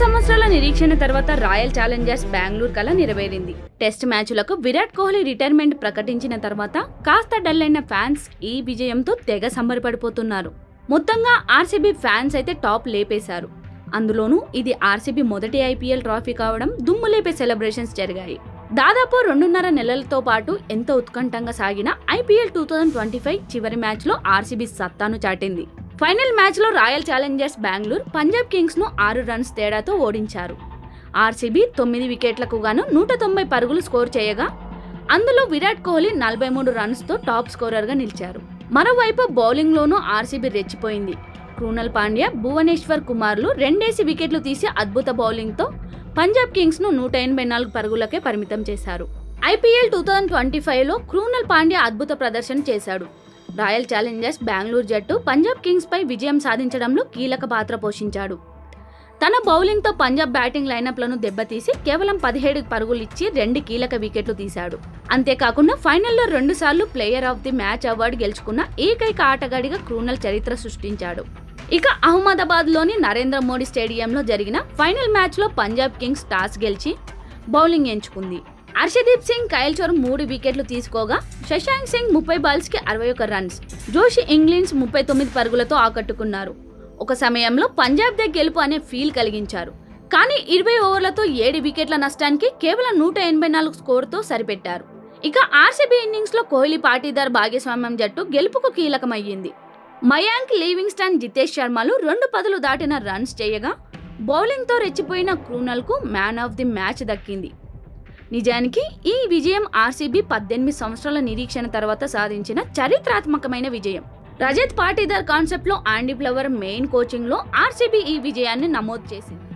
సంవత్సరాల నిరీక్షణ తర్వాత రాయల్ ఛాలెంజర్స్ బెంగళూరు కల నెరవేరింది. టెస్ట్ మ్యాచ్లకు విరాట్ కోహ్లీ రిటైర్మెంట్ ప్రకటించిన తర్వాత కాస్త డల్ అయిన ఫ్యాన్స్ ఈ విజయంతో తెగ సంబరపడిపోతున్నారు. మొత్తంగా ఆర్సీబీ ఫ్యాన్స్ అయితే టాప్ లేపేశారు. అందులోనూ ఇది ఆర్సీబీ మొదటి ఐపీఎల్ ట్రాఫీ కావడం దుమ్ము లేపే సెలబ్రేషన్స్ జరిగాయి. దాదాపు రెండున్నర నెలలతో పాటు ఎంతో ఉత్కంఠంగా సాగిన IPL two thousand twenty five చివరి మ్యాచ్లో ఆర్సీబీ సత్తాను చాటింది. ఫైనల్ మ్యాచ్లో రాయల్ ఛాలెంజర్స్ బెంగళూరు పంజాబ్ కింగ్స్ను ఆరు రన్స్ తేడాతో ఓడించారు. ఆర్సీబీ తొమ్మిది వికెట్లకు గాను నూట తొంభై పరుగులు స్కోర్ చేయగా అందులో విరాట్ కోహ్లీ నలభై మూడు రన్స్తో టాప్ స్కోరర్గా నిలిచారు. మరోవైపు బౌలింగ్లోనూ ఆర్సీబీ రెచ్చిపోయింది. క్రూనల్ పాండ్యా భువనేశ్వర్ కుమార్లు రెండేసి వికెట్లు తీసి అద్భుత బౌలింగ్తో పంజాబ్ కింగ్స్ను నూట ఎనభై నాలుగు పరుగులకే పరిమితం చేశారు. ఐపీఎల్ టూ థౌజండ్ ట్వంటీ ఫైవ్లో క్రూనల్ పాండ్యా అద్భుత ప్రదర్శన చేశాడు. రాయల్ ఛాలెంజర్స్ బెంగళూరు జట్టు పంజాబ్ కింగ్స్ పై విజయం సాధించడంలో కీలక పాత్ర పోషించాడు. తన బౌలింగ్తో పంజాబ్ బ్యాటింగ్ లైనప్లను దెబ్బతీసి కేవలం పదిహేడు పరుగులు ఇచ్చి రెండు కీలక వికెట్లు తీశాడు. అంతేకాకుండా ఫైనల్లో రెండుసార్లు player of the match award గెలుచుకున్న ఏకైక ఆటగాడిగా క్రూనల్ చరిత్ర సృష్టించాడు. ఇక అహ్మదాబాద్లోని నరేంద్ర మోడీ స్టేడియంలో జరిగిన ఫైనల్ మ్యాచ్లో పంజాబ్ కింగ్స్ టాస్ గెలిచి బౌలింగ్ ఎంచుకుంది. హర్షదీప్ సింగ్ కైల్చోర్ మూడు వికెట్లు తీసుకోగా శశాంక్ సింగ్ ముప్పై బాల్స్కి అరవై ఒక రన్స్ జోషి ఇంగ్లీన్స్ ముప్పై తొమ్మిది పరుగులతో ఆకట్టుకున్నారు. ఒక సమయంలో పంజాబ్ దే గెలుపు అనే ఫీల్ కలిగించారు. కానీ ఇరవై ఓవర్లతో ఏడు వికెట్ల నష్టానికి కేవలం నూట ఎనభై నాలుగు స్కోరుతో సరిపెట్టారు. ఇక ఆర్సీబీ ఇన్నింగ్స్లో కోహ్లీ పాటీదార్ భాగస్వామ్యం జట్టు గెలుపుకు కీలకమయ్యింది. మయాంక్ లివింగ్స్టన్ జితేష్ శర్మలు రెండు పదులు దాటిన రన్స్ చేయగా బౌలింగ్తో రెచ్చిపోయిన క్రూనల్కు మ్యాన్ ఆఫ్ ది మ్యాచ్ దక్కింది. నిజానికి ఈ విజయం ఆర్సీబీ పద్దెనిమిది సంవత్సరాల నిరీక్షణ తర్వాత సాధించిన చరిత్రాత్మకమైన విజయం. రజత్ పాటీదార్ కాన్సెప్ట్లో ఆండీ ఫ్లవర్ మెయిన్ కోచింగ్లో ఆర్సీబీ ఈ విజయాన్ని నమోదు చేసింది.